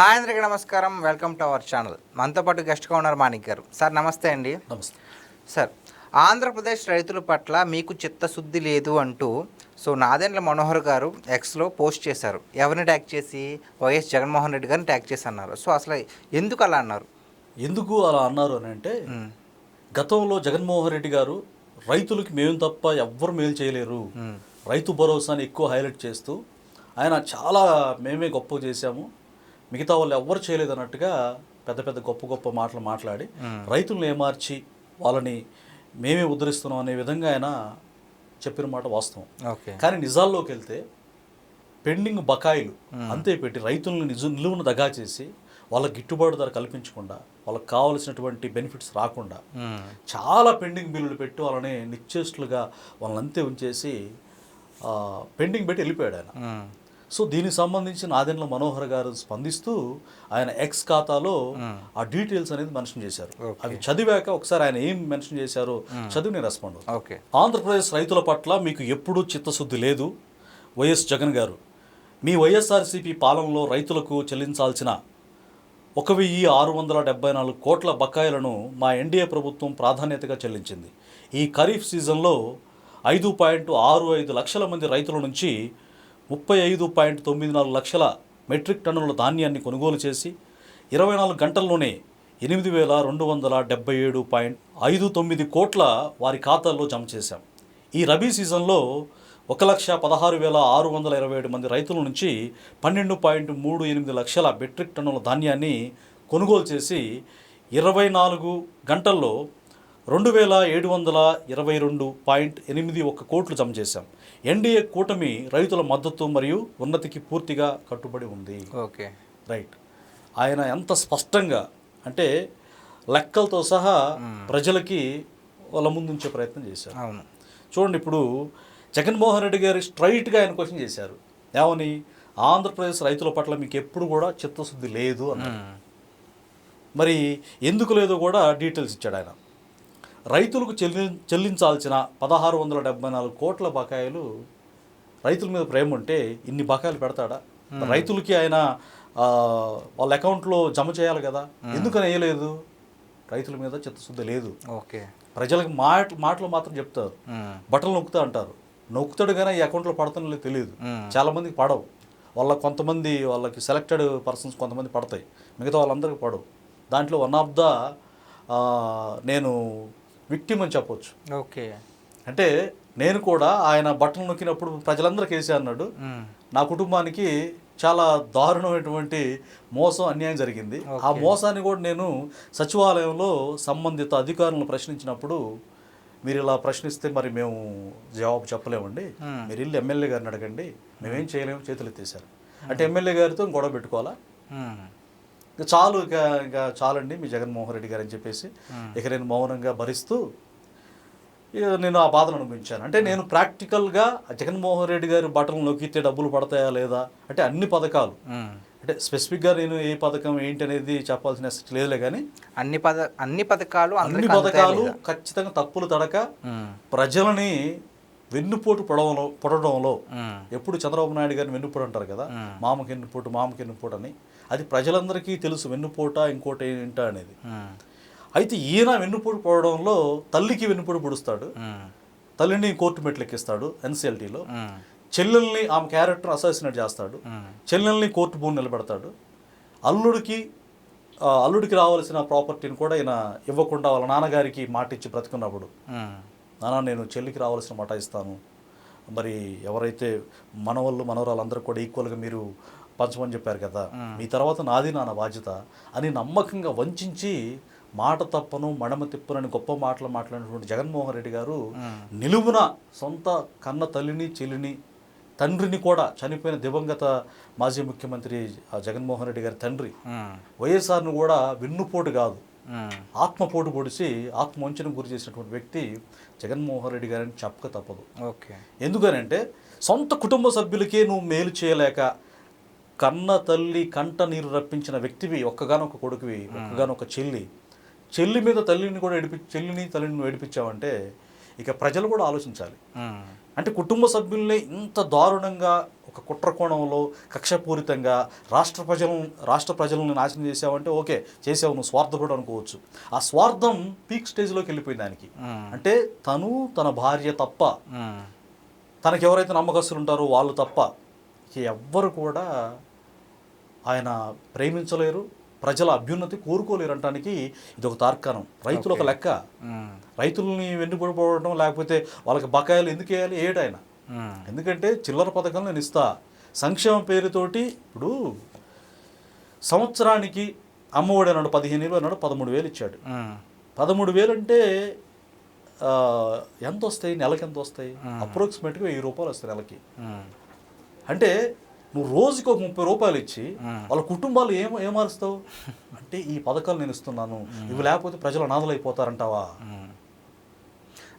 Hi అందరికీ నమస్కారం. Welcome to our channel. మనతో పాటు గెస్ట్గా ఉన్నారు మాణిక్ గారు. సార్ నమస్తే అండి. నమస్తే. సార్ ఆంధ్రప్రదేశ్ రైతుల పట్ల మీకు చిత్తశుద్ధి లేదు అంటూ సో నాదెండ్ల మనోహర్ గారు ఎక్స్లో పోస్ట్ చేశారు. ఎవరిని ట్యాగ్ చేసి? వైఎస్ జగన్మోహన్ రెడ్డి గారిని ట్యాగ్ చేసి అన్నారు. సో అసలు ఎందుకు అలా అన్నారు? ఎందుకు అలా అన్నారు అని అంటే గతంలో జగన్మోహన్ రెడ్డి గారు రైతులకి మేము తప్ప ఎవ్వరు మేలు చేయలేరు. రైతు భరోసాని ఎక్కువ హైలైట్ చేస్తూ ఆయన చాలా మేమే గొప్ప చేశాము. మిగతా వాళ్ళు ఎవ్వరు చేయలేదు అన్నట్టుగా పెద్ద పెద్ద గొప్ప గొప్ప మాటలు మాట్లాడి రైతులను ఏమార్చి వాళ్ళని మేమే ఉద్ధరిస్తున్నాం అనే విధంగా ఆయన చెప్పిన మాట వాస్తవం. ఓకే. కానీ నిజాల్లోకి వెళ్తే పెండింగ్ బకాయిలు అంతే పెట్టి రైతులను నిజ నిలువును దగా చేసి వాళ్ళకి గిట్టుబాటు ధర కల్పించకుండా వాళ్ళకి కావాల్సినటువంటి బెనిఫిట్స్ రాకుండా చాలా పెండింగ్ బిల్లులు పెట్టి వాళ్ళని నిశ్చేష్టులుగా వాళ్ళని అంతే ఉంచేసి పెండింగ్ పెట్టి వెళ్ళిపోయాడు ఆయన. సో దీనికి సంబంధించి నాదెండ్ల మనోహర్ గారు స్పందిస్తూ ఆయన ఎక్స్ ఖాతాలో ఆ. డీటెయిల్స్ అనేది మెన్షన్ చేశారు. అవి చదివాక ఒకసారి ఆయన ఏం మెన్షన్ చేశారో చదివి నేను రెస్పాండ్ ఆంధ్రప్రదేశ్ రైతుల పట్ల మీకు ఎప్పుడూ చిత్తశుద్ధి లేదు. వైఎస్ జగన్ గారు మీ వైఎస్ఆర్సీపీ పాలనలో రైతులకు చెల్లించాల్సిన ఒక వెయ్యి ఆరు వందల డెబ్బై నాలుగు కోట్ల బకాయిలను మా ఎన్డీఏ ప్రభుత్వం ప్రాధాన్యతగా చెల్లించింది. ఈ ఖరీఫ్ సీజన్లో ఐదు పాయింట్ ఆరు ఐదు లక్షల మంది రైతుల నుంచి ముప్పై ఐదు పాయింట్ తొమ్మిది నాలుగు లక్షల మెట్రిక్ టన్నుల ధాన్యాన్ని కొనుగోలు చేసి ఇరవై నాలుగు గంటల్లోనే ఎనిమిది వేల రెండు వందల డెబ్బై ఏడు పాయింట్ ఐదు తొమ్మిది కోట్ల వారి ఖాతాల్లో జమ చేశాం. ఈ రబీ సీజన్లో ఒక లక్ష పదహారు వేల ఆరు వందల ఇరవై ఏడు మంది రైతుల నుంచి పన్నెండు పాయింట్ మూడు ఎనిమిది లక్షల మెట్రిక్ టన్నుల ధాన్యాన్ని కొనుగోలు చేసి ఇరవై నాలుగు గంటల్లో రెండు వేల ఏడు వందల ఇరవై రెండు పాయింట్ ఎనిమిది ఒక కోట్లు జమ చేశాం. ఎన్డీఏ కూటమి రైతుల మద్దతు మరియు ఉన్నతికి పూర్తిగా కట్టుబడి ఉంది. ఓకే. రైట్. ఆయన ఎంత స్పష్టంగా అంటే లెక్కలతో సహా ప్రజలకి వాళ్ళ ముందుంచే ప్రయత్నం చేశారు. అవును. చూడండి ఇప్పుడు జగన్మోహన్ రెడ్డి గారు స్ట్రైట్గా ఆయన క్వశ్చన్ చేశారు. ఏమని? ఆంధ్రప్రదేశ్ రైతుల పట్ల మీకు ఎప్పుడు కూడా చిత్తశుద్ధి లేదు అన్నారు. మరి ఎందుకు లేదో కూడా డీటెయిల్స్ ఇచ్చాడు ఆయన. రైతులకు చెల్లి చెల్లించాల్సిన పదహారు వందల డెబ్బై నాలుగు కోట్ల బకాయిలు రైతుల మీద ప్రేమ ఉంటే ఇన్ని బకాయిలు పెడతాడా? రైతులకి ఆయన వాళ్ళ అకౌంట్లో జమ చేయాలి కదా. ఎందుకని వేయలేదు? రైతుల మీద చిత్తశుద్ధి లేదు. ఓకే. ప్రజలకు మాట మాటలు మాత్రం చెప్తారు. బట్టలు నొక్కుతా అంటారు. నొక్కుతాడు కానీ ఈ అకౌంట్లో పడుతుందో లేదో తెలియదు చాలా మందికి పడవు. వాళ్ళ కొంతమంది వాళ్ళకి సెలెక్టెడ్ పర్సన్స్ కొంతమంది పడతాయి. మిగతా వాళ్ళందరికీ పడవు. దాంట్లో వన్ ఆఫ్ ద నేను విక్టిమ్ అని చెప్పొచ్చు. ఓకే. అంటే నేను కూడా ఆయన బట్టలు నొక్కినప్పుడు ప్రజలందరికీ వేసే అన్నాడు. నా కుటుంబానికి చాలా దారుణమైనటువంటి మోసం అన్యాయం జరిగింది. ఆ మోసాన్ని కూడా నేను సచివాలయంలో సంబంధిత అధికారులను ప్రశ్నించినప్పుడు మీరు ఇలా ప్రశ్నిస్తే మరి మేము జవాబు చెప్పలేమండి. మీరు వెళ్ళి ఎమ్మెల్యే గారిని అడగండి. మేమేం చేయలేము చేతులు ఎత్తేసారు అంటే ఎమ్మెల్యే గారితో గొడవ పెట్టుకోవాలా? ఇక చాలు ఇక ఇక చాలండి మీ జగన్మోహన్ రెడ్డి గారు అని చెప్పేసి. ఇక నేను మౌనంగా భరిస్తూ నేను ఆ బాధను అనుభవించాను. అంటే నేను ప్రాక్టికల్గా జగన్మోహన్ రెడ్డి గారి బట్టలు నొక్కితే డబ్బులు పడతాయా లేదా? అంటే అన్ని పథకాలు. అంటే స్పెసిఫిక్గా నేను ఏ పథకం ఏంటి అనేది చెప్పాల్సిన లేదులే కానీ అన్ని పద అన్ని పథకాలు అన్ని పథకాలు ఖచ్చితంగా తప్పులు తడక ప్రజలని వెన్నుపోటు పొడవలో పొడవడంలో ఎప్పుడు చంద్రబాబు నాయుడు గారిని వెన్నుపోటు అంటారు కదా? మామకి ఎన్నుపోటు మామకి ఎన్నుపోటు అని. అది ప్రజలందరికీ తెలుసు వెన్నుపోట ఇంకోటి ఏంటా అనేది. అయితే ఈయన వెన్నుపోటు పోవడంలో తల్లికి వెన్నుపోటు పొడుస్తాడు. తల్లిని కోర్టు మెట్లు ఎక్కిస్తాడు ఎన్సీఎల్టీలో చెల్లెల్ని ఆమె క్యారెక్టర్ అసాసినేట్ చేస్తాడు. చెల్లెల్ని కోర్టు భూమి నిలబెడతాడు. అల్లుడికి అల్లుడికి రావాల్సిన ప్రాపర్టీని కూడా ఈయన ఇవ్వకుండా వాళ్ళ నాన్నగారికి మాట ఇచ్చి బ్రతుకున్నప్పుడు. నాన్న నేను చెల్లికి రావాల్సిన మాట ఇస్తాను. మరి ఎవరైతే మనవాళ్ళు మనవరాలు అందరూ కూడా ఈక్వల్గా మీరు పంచమని చెప్పారు కదా. మీ తర్వాత నాది నాన్న బాధ్యత అని నమ్మకంగా వంచి మాట తప్పను మడమ తిప్పనని గొప్ప మాటలు మాట్లాడినటువంటి జగన్మోహన్ రెడ్డి గారు నిలువున సొంత కన్న తల్లిని చెల్లిని తండ్రిని కూడా చనిపోయిన దివంగత మాజీ ముఖ్యమంత్రి జగన్మోహన్ రెడ్డి గారి తండ్రి వైఎస్ఆర్ను కూడా వెన్నుపోటు కాదు. ఆత్మపోటు పొడిచి ఆత్మవంచనకు గురి చేసినటువంటి వ్యక్తి జగన్మోహన్ రెడ్డి గారిని చెప్పక తప్పదు. ఓకే. ఎందుకనంటే సొంత కుటుంబ సభ్యులకే నువ్వు మేలు చేయలేక కన్న తల్లి కంట నీరు రప్పించిన వ్యక్తివి ఒక్కగానొక్క కొడుకువి ఒక్కగానొక్క చెల్లి. చెల్లి మీద తల్లిని కూడా ఏడిపి చెల్లిని తల్లిని ఏడిపించావంటే ఇక ప్రజలు కూడా ఆలోచించాలి. అంటే కుటుంబ సభ్యుల్ని ఇంత దారుణంగా ఒక కుట్ర కోణంలో కక్షపూరితంగా రాష్ట్ర ప్రజలను రాష్ట్ర ప్రజలను నాశనం చేసావంటే ఓకే చేసావు నువ్వు స్వార్థపడు అనుకోవచ్చు. ఆ స్వార్థం పీక్ స్టేజ్లోకి వెళ్ళిపోయింది దానికి. అంటే తను తన భార్య తప్ప ఉమ్, తనకి ఎవరైతే నమ్మకస్తులు ఉంటారో వాళ్ళు తప్ప ఎవ్వరు కూడా ఆయన ప్రేమించలేరు ప్రజల అభ్యున్నతి కోరుకోలేరు అంటానికి ఇది ఒక తార్కాణం. రైతులు ఒక లెక్క. రైతుల్ని వెన్నుపడిపోవడం లేకపోతే వాళ్ళకి బకాయిలు ఎందుకు వేయాలి? ఏడాయన ఉమ్, ఎందుకంటే చిల్లర పథకం నేను ఇస్తా. సంక్షేమ పేరుతోటి ఇప్పుడు సంవత్సరానికి అమ్మఒడి అన్నాడు పదిహేను వేలు అన్నాడు పదమూడు వేలు ఇచ్చాడు. పదమూడు వేలు అంటే ఎంత వస్తాయి నెలకి ఎంత వస్తాయి అప్రాక్సిమేట్గా వెయ్యి రూపాయలు వస్తాయి నెలకి. అంటే నువ్వు రోజుకి ఒక ముప్పై రూపాయలు ఇచ్చి. వాళ్ళ కుటుంబాలు ఏం ఏమారుస్తావు అంటే ఈ పథకాలు నేను ఇస్తున్నాను ఇవి లేకపోతే ప్రజలు అనాథలు అయిపోతారంటావా.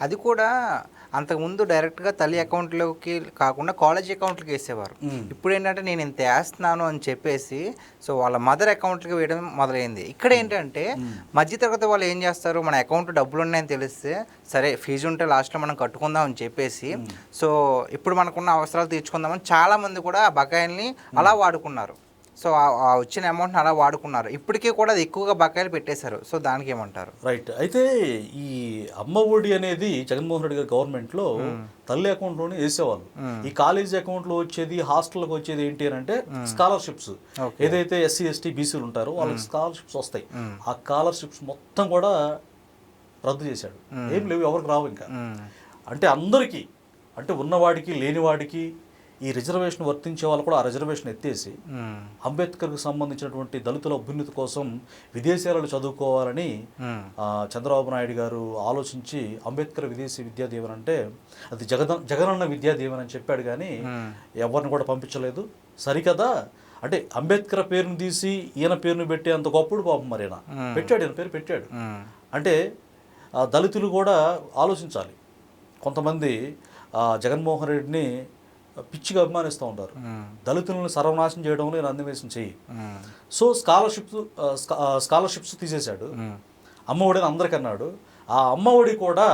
అది కూడా అంతకుముందు డైరెక్ట్గా తల్లి అకౌంట్లోకి కాకుండా కాలేజ్ అకౌంట్లకి వేసేవారు. ఇప్పుడు ఏంటంటే నేను ఇంత వేస్తున్నాను అని చెప్పేసి సో వాళ్ళ మదర్ అకౌంట్కి వేయడం మొదలైంది. ఇక్కడ ఏంటంటే మధ్యతరగతి వాళ్ళు ఏం చేస్తారు? మన అకౌంట్ డబ్బులు ఉన్నాయని తెలిస్తే సరే ఫీజు ఉంటే లాస్ట్లో మనం కట్టుకుందాం అని చెప్పేసి సో ఇప్పుడు మనకున్న అవసరాలు తీర్చుకుందామని చాలామంది కూడా ఆ బకాయిల్ని అలా వాడుకున్నారు. సో ఆ- వచ్చిన అమౌంట్ని అలా వాడుకున్నారు. ఇప్పటికీ కూడా అది ఎక్కువగా బకాయిలు పెట్టేశారు. సో దానికి ఏమంటారు? రైట్ అయితే ఈ అమ్మ ఒడి అనేది జగన్మోహన్ రెడ్డి గారి గవర్నమెంట్లో తల్లి అకౌంట్లోనే వేసేవాళ్ళు. ఈ కాలేజ్ అకౌంట్లో వచ్చేది హాస్టల్కి వచ్చేది ఏంటి అని అంటే స్కాలర్షిప్స్. ఏదైతే ఎస్సీ ఎస్టీ బీసీలు ఉంటారో వాళ్ళకి స్కాలర్షిప్స్ వస్తాయి. ఆ స్కాలర్షిప్స్ మొత్తం కూడా రద్దు చేశాడు. ఏం లేవు ఎవరికి రావు ఇంకా. అంటే అందరికీ అంటే ఉన్నవాడికి లేనివాడికి ఈ రిజర్వేషన్ వర్తించే వాళ్ళు కూడా ఆ రిజర్వేషన్ ఎత్తేసి అంబేద్కర్కి సంబంధించినటువంటి దళితుల అభ్యున్నతి కోసం విదేశాలలో చదువుకోవాలని చంద్రబాబు నాయుడు గారు ఆలోచించి అంబేద్కర్ విదేశీ విద్యా దీవెన అంటే అది జగద జగనన్న విద్యా దీవెన అని చెప్పాడు కానీ ఎవరిని కూడా పంపించలేదు. సరికదా? అంటే అంబేద్కర్ పేరును తీసి ఈయన పేరును పెట్టి అంత గొప్పడు పాపం మరి. పెట్టాడు ఈయన పేరు పెట్టాడు. అంటే దళితులు కూడా ఆలోచించాలి. కొంతమంది జగన్మోహన్ రెడ్డిని పిచ్చిగా అభిమానిస్తూ ఉంటారు. దళితులను సర్వనాశనం చేయడంలో ఈయన అన్వేషణ చెయ్యి. సో స్కాలర్షిప్స్ స్కాలర్షిప్స్ తీసేశాడు. అమ్మఒడిని అందరికి అన్నాడు. ఆ అమ్మఒడి కూడా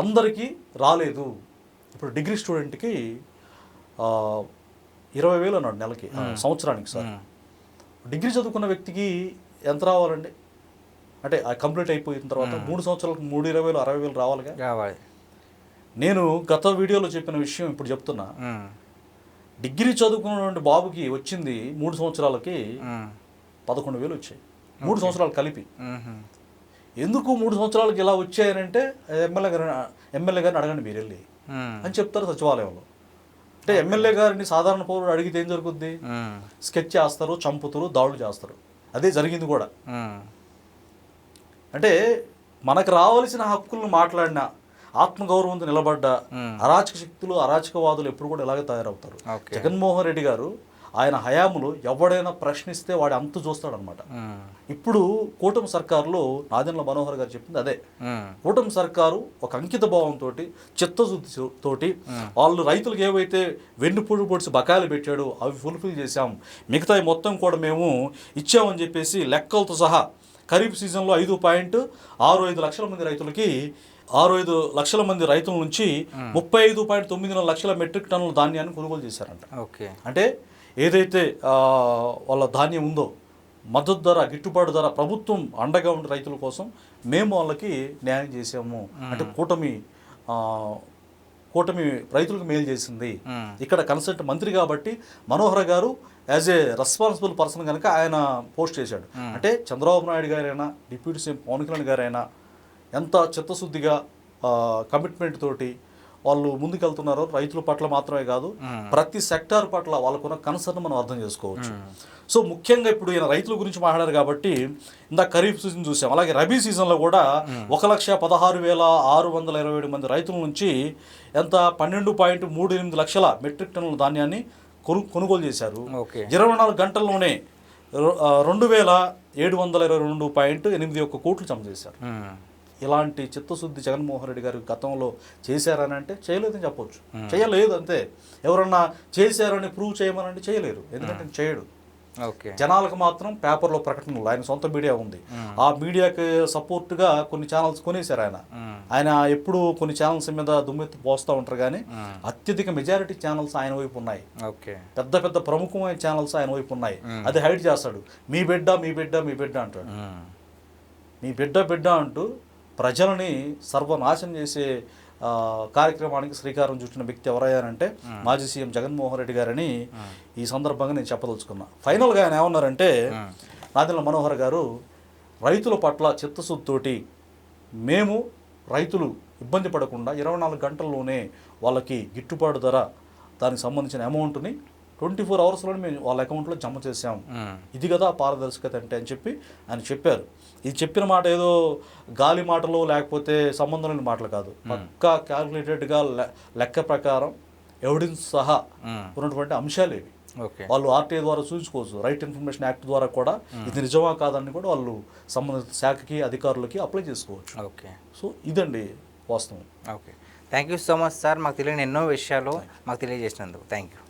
అందరికీ రాలేదు. ఇప్పుడు డిగ్రీ స్టూడెంట్కి ఇరవై వేలు అన్నాడు నెలకి సంవత్సరానికి సార్. డిగ్రీ చదువుకున్న వ్యక్తికి ఎంత రావాలండి? అంటే కంప్లీట్ అయిపోయిన తర్వాత మూడు సంవత్సరాలకు మూడు ఇరవై వేలు అరవై వేలు రావాలిగా? కావాలి నేను గత వీడియోలో చెప్పిన విషయం ఇప్పుడు చెప్తున్నా. డిగ్రీ చదువుకున్నటువంటి బాబుకి వచ్చింది మూడు సంవత్సరాలకి పదకొండు వేలు వచ్చాయి. మూడు సంవత్సరాలు కలిపి. ఎందుకు మూడు సంవత్సరాలకి ఇలా వచ్చాయనంటే ఎమ్మెల్యే గారు ఎమ్మెల్యే గారిని అడగండి మీరు వెళ్ళి. అని చెప్తారు సచివాలయంలో. అంటే ఎమ్మెల్యే గారిని సాధారణ పౌరుడు అడిగితే ఏం జరుగుద్ది? స్కెచ్ చేస్తారు చంపుతారు దాడులు చేస్తారు. అదే జరిగింది కూడా. అంటే మనకు రావాల్సిన హక్కులను మాట్లాడిన ఆత్మగౌరవంతో నిలబడ్డ. అరాచక శక్తులు అరాచకవాదులు ఎప్పుడు కూడా ఇలాగే తయారవుతారు. జగన్మోహన్ రెడ్డి గారు ఆయన హయాములో ఎవడైనా ప్రశ్నిస్తే వాడి అంతు చూస్తాడనమాట ఇప్పుడు కూటమి సర్కారులో నాదెండ్ల మనోహర్ గారు చెప్పింది అదే. కూటమి సర్కారు ఒక అంకిత భావంతో చిత్తశుద్ధి తోటి వాళ్ళు రైతులకు ఏవైతే వెన్నుపూడి పొడిచి బకాయిలు పెట్టాడో అవి ఫుల్ఫిల్ చేశాం. మిగతాయి మొత్తం కూడా మేము ఇచ్చామని చెప్పేసి లెక్కలతో సహా ఖరీఫ్ సీజన్లో ఐదు పాయింట్ ఆరు ఐదు లక్షల మంది రైతులకి ఆరు ఐదు లక్షల మంది రైతుల నుంచి ముప్పై ఐదు పాయింట్ తొమ్మిది లక్షల మెట్రిక్ టన్నుల ధాన్యాన్ని కొనుగోలు చేశారంట. ఓకే. అంటే ఏదైతే వాళ్ళ ధాన్యం ఉందో మద్దతు ధర గిట్టుబాటు ధర ప్రభుత్వం అండగా ఉండే రైతుల కోసం మేము వాళ్ళకి న్యాయం చేసాము. అంటే కూటమి కూటమి రైతులకు మేలు చేసింది. ఇక్కడ కన్సల్ట్ మంత్రి కాబట్టి మనోహర్ గారు యాజ్ ఏ రెస్పాన్సిబుల్ పర్సన్ కనుక ఆయన పోస్ట్ చేశాడు. అంటే చంద్రబాబు నాయుడు గారైనా డిప్యూటీ సీఎం పవన్ కళ్యాణ్ గారైనా ఎంత చిత్తశుద్ధిగా కమిట్మెంట్ తోటి వాళ్ళు ముందుకెళ్తున్నారో రైతుల పట్ల మాత్రమే కాదు ప్రతి సెక్టార్ పట్ల వాళ్ళకున్న కన్సర్న్ మనం అర్థం చేసుకోవచ్చు. సో ముఖ్యంగా ఇప్పుడు ఈయన రైతుల గురించి మాట్లాడారు కాబట్టి ఇందా ఖరీఫ్ సీజన్ చూసాం. అలాగే రబీ సీజన్లో కూడా ఒక లక్ష పదహారు వేల ఆరు వందల ఇరవై ఏడు మంది రైతుల నుంచి ఎంత? పన్నెండు పాయింట్ మూడు ఎనిమిది లక్షల మెట్రిక్ టన్నుల ధాన్యాన్ని కొను కొనుగోలు చేశారు. ఇరవై నాలుగు గంటల్లోనే రెండు వేల ఏడు వందల ఇరవై రెండు పాయింట్ ఎనిమిది ఒక్క కోట్లు జమ చేశారు. ఇలాంటి చిత్తశుద్ధి జగన్మోహన్ రెడ్డి గారు గతంలో చేశారని అంటే చేయలేదని చెప్పొచ్చు. చేయలేదు అంతే. ఎవరన్నా చేశారని ప్రూవ్ చేయమనంటే చేయలేరు. ఎందుకంటే చేయడు. జనాలకు మాత్రం పేపర్లో ప్రకటనలు ఆయన సొంత మీడియా ఉంది. ఆ మీడియాకి సపోర్ట్గా కొన్ని ఛానల్స్ కొనేశారు ఆయన. ఆయన ఎప్పుడు కొన్ని ఛానల్స్ మీద దుమ్మెత్తి పోస్తూ ఉంటారు కానీ అత్యధిక మెజారిటీ ఛానల్స్ ఆయన వైపు ఉన్నాయి. పెద్ద పెద్ద ప్రముఖమైన ఛానల్స్ ఆయన వైపు ఉన్నాయి. అది హైడ్ చేస్తాడు. మీ బిడ్డ మీ బిడ్డ మీ బిడ్డ అంటాడు. మీ బిడ్డ బిడ్డ అంటూ ప్రజలని సర్వనాశనం చేసే కార్యక్రమానికి శ్రీకారం చుట్టిన వ్యక్తి ఎవరయ్యారంటే మాజీ సీఎం జగన్మోహన్ రెడ్డి గారని ఈ సందర్భంగా నేను చెప్పదలుచుకున్నా. ఫైనల్గా ఆయన ఏమన్నారంటే నాదిల మనోహర్ గారు రైతుల పట్ల చిత్తశుద్ధితోటి మేము రైతులు ఇబ్బంది పడకుండా ఇరవై నాలుగు గంటల్లోనే వాళ్ళకి గిట్టుబాటు ధర దానికి సంబంధించిన అమౌంట్ని ట్వంటీ ఫోర్ అవర్స్లోనే మేము వాళ్ళ అకౌంట్లో జమ చేసాం. ఇది కదా పారదర్శకత అంటే అని చెప్పి ఆయన చెప్పారు. ఇది చెప్పిన మాట ఏదో గాలి మాటలు లేకపోతే సంబంధం లేని మాటలు కాదు. పక్కా క్యాల్కులేటెడ్గా లెక్క ప్రకారం ఎవిడెన్స్ సహా. ఉన్నటువంటి అంశాలు ఇవి. ఓకే. వాళ్ళు ఆర్టీఐ ద్వారా చూసుకోవచ్చు రైట్ ఇన్ఫర్మేషన్ యాక్ట్ ద్వారా కూడా ఇది నిజమా కాదని కూడా వాళ్ళు సంబంధిత శాఖకి అధికారులకి అప్లై చేసుకోవచ్చు. ఓకే. సో ఇదండి వాస్తవం. Okay. Thank you so much sir. మాకు తెలియని ఎన్నో విషయాలు మాకు తెలియజేసినందుకు. Thank you